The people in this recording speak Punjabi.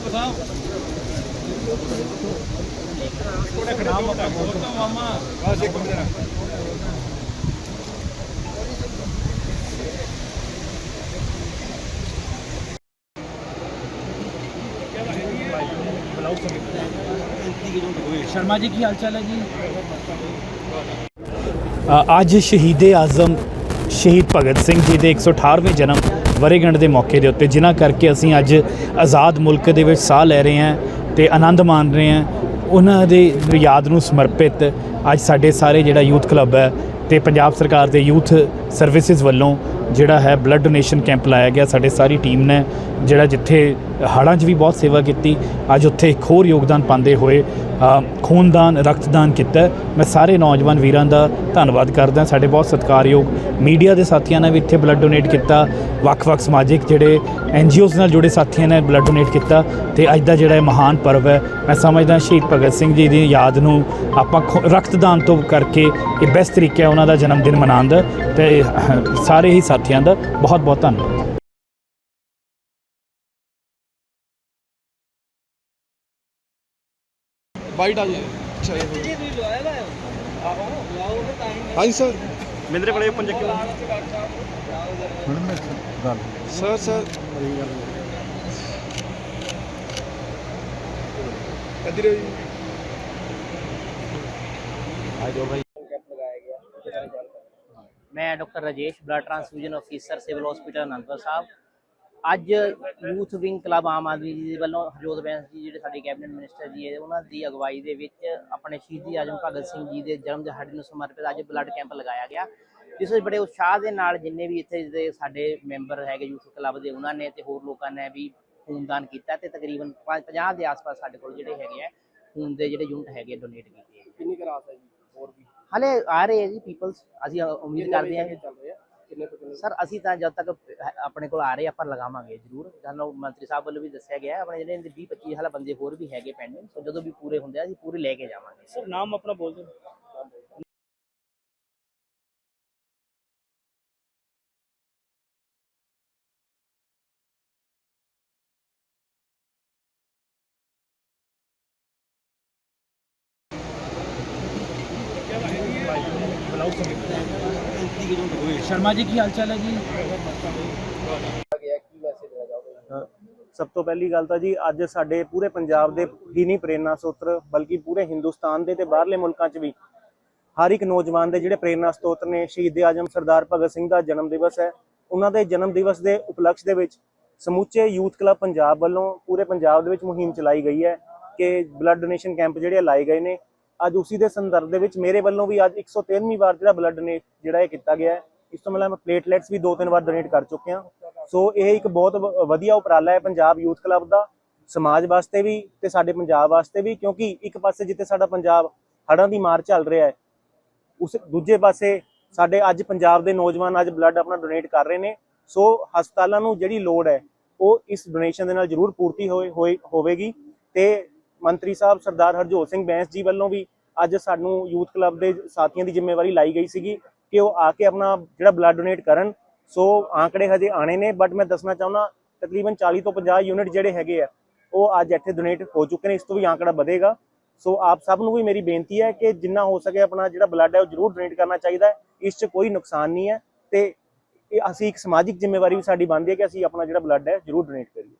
ਡਾਕਟਰ ਸਾਹਿਬ ਥੋੜਾ ਖੜਾ ਹੋ ਤਾਂ ਮਾਮਾ ਬਸ ਇੱਕ ਮਿੰਟ ਸ਼ਰਮਾ ਸ਼ਹੀਦ ਭਗਤ ਸਿੰਘ ਜੀ ਦੇ 118ਵੇਂ ਜਨਮ ਵਰੇਗੰਢ ਦੇ ਮੌਕੇ ਦੇ ਉੱਤੇ, ਜਿਨ੍ਹਾਂ ਕਰਕੇ ਅਸੀਂ ਅੱਜ ਆਜ਼ਾਦ ਮੁਲਕ ਦੇ ਵਿੱਚ ਸਾਹ ਲੈ ਰਹੇ ਹਾਂ ਤੇ ਆਨੰਦ ਮਾਣ ਰਹੇ ਹਾਂ। ਉਹਨਾਂ ਦੇ ਯਾਦ ਨੂੰ ਸਮਰਪਿਤ ਅੱਜ ਸਾਡੇ ਸਾਰੇ ਜਿਹੜਾ ਯੂਥ ਕਲੱਬ ਹੈ ਤੇ ਪੰਜਾਬ ਸਰਕਾਰ ਦੇ ਯੂਥ ਸਰਵਿਸਿਜ਼ ਵੱਲੋਂ ਜਿਹੜਾ ਹੈ ਬਲੱਡ ਡੋਨੇਸ਼ਨ ਕੈਂਪ ਲਾਇਆ ਗਿਆ, ਸਾਡੇ ਸਾਰੀ ਟੀਮ ਨੇ, ਜਿਹੜਾ ਜਿੱਥੇ ਹੜ੍ਹਾਂ 'ਚ ਵੀ ਬਹੁਤ ਸੇਵਾ ਕੀਤੀ, ਅੱਜ ਉੱਥੇ ਇੱਕ ਹੋਰ ਯੋਗਦਾਨ ਪਾਉਂਦੇ ਹੋਏ ਖੂਨਦਾਨ, ਰਕਤਦਾਨ ਕੀਤਾ। ਮੈਂ ਸਾਰੇ ਨੌਜਵਾਨ ਵੀਰਾਂ ਦਾ ਧੰਨਵਾਦ ਕਰਦਾ, ਸਾਡੇ ਬਹੁਤ ਸਤਿਕਾਰਯੋਗ ਮੀਡੀਆ ਦੇ ਸਾਥੀਆਂ ਨੇ ਵੀ ਇੱਥੇ ਬਲੱਡ ਡੋਨੇਟ ਕੀਤਾ। ਵੱਖ-ਵੱਖ ਸਮਾਜਿਕ ਜਿਹੜੇ ਐਨਜੀਓਜ਼ ਨਾਲ ਜੁੜੇ ਸਾਥੀਆਂ ਨੇ ਬਲੱਡ ਡੋਨੇਟ ਕੀਤਾ ਤੇ ਅੱਜ ਦਾ ਜਿਹੜਾ ਇਹ ਮਹਾਨ ਪਰਵ ਹੈ ਮੈਂ ਸਮਝਦਾ ਸ਼ਹੀਦ ਭਗਤ ਸਿੰਘ ਜੀ ਦੀ ਯਾਦ ਨੂੰ ਆਪਾਂ ਰਕਤਦਾਨ ਤੋਂ ਕਰਕੇ ਇਹ ਬੈਸਟ ਤਰੀਕਾ ਹੈ ਉਹਨਾਂ ਦਾ ਜਨਮ ਦਿਨ ਮਨਾਉਣ ਦਾ ਤੇ ਸਾਰੇ ਹੀ ਸਾਥੀਆਂ ਦਾ ਬਹੁਤ-ਬਹੁਤ ਧੰਨਵਾਦ। ਬਾਈਟ ਆ ਜੀ। ਹਾਂਜੀ ਸਰ ਮਿੰਦਰੇ ਵਾਲੇ ਪੰਜ ਕਿਲੋ ਸਰ ਸਰ ਇੱਧਰ ਆਓ ਜੀ? ਮੈਂ doctor Rajesh blood transfusion officer civil hospital Anandpur Sahib. ਅੱਜ youth wing club Aam Aadmi ji ਦੇ ਵੱਲੋਂ ਹਰਜੋਤ ਬੈਂਸ ਜੀ ਜਿਹੜੇ ਸਾਡੇ ਕੈਬਨਿਟ ਮਿਨਿਸਟਰ ਜੀ ਹੈ ਉਹਨਾਂ ਦੀ ਅਗਵਾਈ ਦੇ ਵਿੱਚ ਆਪਣੇ ਸ਼ਹੀਦੀ ਆਜਮ ਭਗਤ ਸਿੰਘ ਜੀ ਦੇ ਜਨਮ ਦਿਹਾੜੇ ਨੂੰ ਸਮਰਪਿਤ ਅੱਜ ਬਲੱਡ ਕੈਂਪ ਲਗਾਇਆ ਗਿਆ। ਜਿਸ ਵਿੱਚ ਬੜੇ ਉਤਸ਼ਾਹ ਦੇ ਨਾਲ ਜਿੰਨੇ ਵੀ ਇੱਥੇ ਦੇ ਸਾਡੇ ਮੈਂਬਰ ਹੈਗੇ ਯੂਥ ਕਲੱਬ ਦੇ ਉਹਨਾਂ ਨੇ ਤੇ ਹੋਰ ਲੋਕਾਂ ਨੇ ਵੀ ਖੂਨਦਾਨ ਕੀਤਾ ਤੇ ਤਕਰੀਬਨ 50 ਦੇ ਆਸ-ਪਾਸ ਸਾਡੇ ਕੋਲ ਜਿਹੜੇ ਹੈਗੇ ਆ ਖੂਨ ਦੇ ਜਿਹੜੇ ਯੂਨਿਟ ਹੈਗੇ ਡੋਨੇਟ ਕੀਤੇ ਕਿੰਨੀ ਕਰਾਸ ਹੈ ਜੀ? ਹੋਰ ਵੀ? ਹਲੇ ਆ ਰਹੇ ਹੈ ਜੀ ਪੀਪਲਸ ਅਸੀਂ ਉਮੀਦ ਕਰਦੇ ਹਾਂ ਸਰ ਅਸੀਂ ਤਾਂ ਜਦ ਤੱਕ ਆਪਣੇ ਕੋਲ ਆ ਰਹੇ ਆਪਾਂ ਲਗਾਵਾਂਗੇ ਜ਼ਰੂਰ। ਸਾਨੂੰ ਮੰਤਰੀ ਸਾਹਿਬ ਵੱਲੋਂ ਵੀ ਦੱਸਿਆ ਗਿਆ ਹੈ, ਆਪਣੇ ਜਿਹੜੇ 20 25 ਹਾਲਾ ਬੰਦੇ ਹੋਰ ਵੀ ਹੈਗੇ ਪੈਂਡਿੰਗ ਸੋ ਜਦੋਂ ਵੀ ਪੂਰੇ ਹੁੰਦੇ ਆ ਅਸੀਂ ਪੂਰੇ ਲੈ ਕੇ ਜਾਵਾਂਗੇ। ਸਰ ਨਾਮ ਆਪਣਾ ਬੋਲ ਦਿਓ। ਸ਼ਰਮਾ ਜੀ ਕੀ ਹਾਲ ਚਾਲ ਹੈ ਜੀ ਸਭ ਤੋਂ ਪਹਿਲੀ ਗੱਲ ਤਾਂ ਜੀ ਅੱਜ ਸਾਡੇ ਪੂਰੇ ਪੰਜਾਬ ਦੇ ਹੀ ਨਹੀਂ ਪ੍ਰੇਰਨਾ ਸੂਤਰ ਬਲਕਿ ਪੂਰੇ ਹਿੰਦੁਸਤਾਨ ਦੇ ਤੇ ਬਾਹਰਲੇ ਮੁਲਕਾਂ 'ਚ ਵੀ ਹਰ ਇੱਕ ਨੌਜਵਾਨ ਦੇ ਜਿਹੜੇ ਪ੍ਰੇਰਨਾ ਸਤੋਤ ਨੇ ਸ਼ਹੀਦ ਆਜਮ ਸਰਦਾਰ ਭਗਤ ਸਿੰਘ ਦਾ ਜਨਮ ਦਿਵਸ ਹੈ ਉਹਨਾਂ ਦੇ ਜਨਮ ਦਿਵਸ ਦੇ ਉਪਲਕਸ਼ ਦੇ ਵਿੱਚ ਸਮੁੱਚੇ ਯੂਥ ਕਲੱਬ ਪੰਜਾਬ ਵੱਲੋਂ ਪੂਰੇ ਪੰਜਾਬ ਦੇ ਵਿੱਚ ਮੁਹਿੰਮ ਚਲਾਈ ਗਈ ਹੈ ਕਿ ਬਲੱਡ ਡੋਨੇਸ਼ਨ ਕੈਂਪ ਜਿਹੜੇ ਲਾਏ ਗਏ ਨੇ ਅੱਜ ਉਸੇ ਦੇ ਸੰਦਰਭ ਦੇ ਵਿੱਚ ਮੇਰੇ ਵੱਲੋਂ ਵੀ ਅੱਜ 113ਵੀਂ ਵਾਰ ਜਿਹੜਾ ਬਲੱਡ ਡੋਨੇਟ ਜਿਹੜਾ ਇਹ ਕੀਤਾ ਗਿਆ ਹੈ, ਇਸ ਤੋਂ ਇਲਾਵਾ ਪਲੇਟਲੈਟਸ ਵੀ ਦੋ ਤਿੰਨ ਵਾਰ ਡੋਨੇਟ ਕਰ ਚੁੱਕੇ ਹਾਂ। ਸੋ ਇਹ ਇੱਕ ਬਹੁਤ ਵ- ਵਧੀਆ ਉਪਰਾਲਾ ਹੈ ਪੰਜਾਬ ਯੂਥ ਕਲੱਬ ਦਾ, ਸਮਾਜ ਵਾਸਤੇ ਵੀ ਤੇ ਸਾਡੇ ਪੰਜਾਬ ਵਾਸਤੇ ਵੀ, ਕਿਉਂਕਿ ਇੱਕ ਪਾਸੇ ਜਿੱਥੇ ਸਾਡਾ ਪੰਜਾਬ ਹੜ੍ਹਾਂ ਦੀ ਮਾਰ ਚੱਲ ਰਿਹਾ ਹੈ, ਉਸ ਦੂਜੇ ਪਾਸੇ ਸਾਡੇ ਅੱਜ ਪੰਜਾਬ ਦੇ ਨੌਜਵਾਨ ਅੱਜ ਬਲੱਡ ਆਪਣਾ ਡੋਨੇਟ ਕਰ ਰਹੇ ਨੇ। ਸੋ ਹਸਪਤਾਲਾਂ ਨੂੰ ਜਿਹੜੀ ਲੋੜ ਹੈ, ਉਹ ਇਸ ਡੋਨੇਸ਼ਨ ਦੇ ਨਾਲ ਜ਼ਰੂਰ ਪੂਰਤੀ ਹੋਏ, ਹੋਏ- ਹੋਵੇਗੀ ਤੇ ਮੰਤਰੀ ਸਾਹਿਬ ਸਰਦਾਰ ਹਰਜੋਤ ਸਿੰਘ ਬੈਂਸ ਜੀ ਵੱਲੋਂ ਵੀ ਅੱਜ ਸਾਨੂੰ ਯੂਥ ਕਲੱਬ ਦੇ ਸਾਥੀਆਂ ਦੀ ਜ਼ਿੰਮੇਵਾਰੀ ਲਾਈ ਗਈ ਸੀਗੀ ਕਿ ਉਹ ਆ ਕੇ ਆਪਣਾ ਜਿਹੜਾ ਬਲੱਡ ਡੋਨੇਟ ਕਰਨ। ਸੋ ਆંકੜੇ ਹਜੇ ਆਣੇ ਨੇ ਬਟ ਮੈਂ ਦੱਸਣਾ ਚਾਹੁੰਦਾ, ਤਕਰੀਬਨ 40 ਤੋਂ 50 ਯੂਨਿਟ ਜਿਹੜੇ ਹੈਗੇ ਆ, ਉਹ ਅੱਜ ਇੱਥੇ ਡੋਨੇਟ ਹੋ ਚੁੱਕੇ ਨੇ, ਇਸ ਤੋਂ ਵੀ ਆંકੜਾ ਵਧੇਗਾ। ਸੋ ਆਪ ਸਭ ਨੂੰ ਵੀ ਮੇਰੀ ਬੇਨਤੀ ਹੈ ਕਿ ਜਿੰਨਾ ਹੋ ਸਕੇ ਆਪਣਾ ਜਿਹੜਾ ਬਲੱਡ ਹੈ ਉਹ ਜ਼ਰੂਰ ਡੋਨੇਟ ਕਰਨਾ ਚਾਹੀਦਾ ਹੈ, ਇਸ 'ਚ ਕੋਈ ਨੁਕਸਾਨ ਨਹੀਂ ਹੈ ਤੇ ਇਹ ਅਸੀਂ ਇੱਕ ਸਮਾਜਿਕ ਜ਼ਿੰਮੇਵਾਰੀ ਵੀ ਸਾਡੀ ਬਣਦੀ ਹੈ ਕਿ ਅਸੀਂ ਆਪਣਾ ਜਿਹੜਾ ਬਲੱਡ ਹੈ ਜ਼ਰੂਰ ਡੋਨੇਟ ਕਰੀਏ।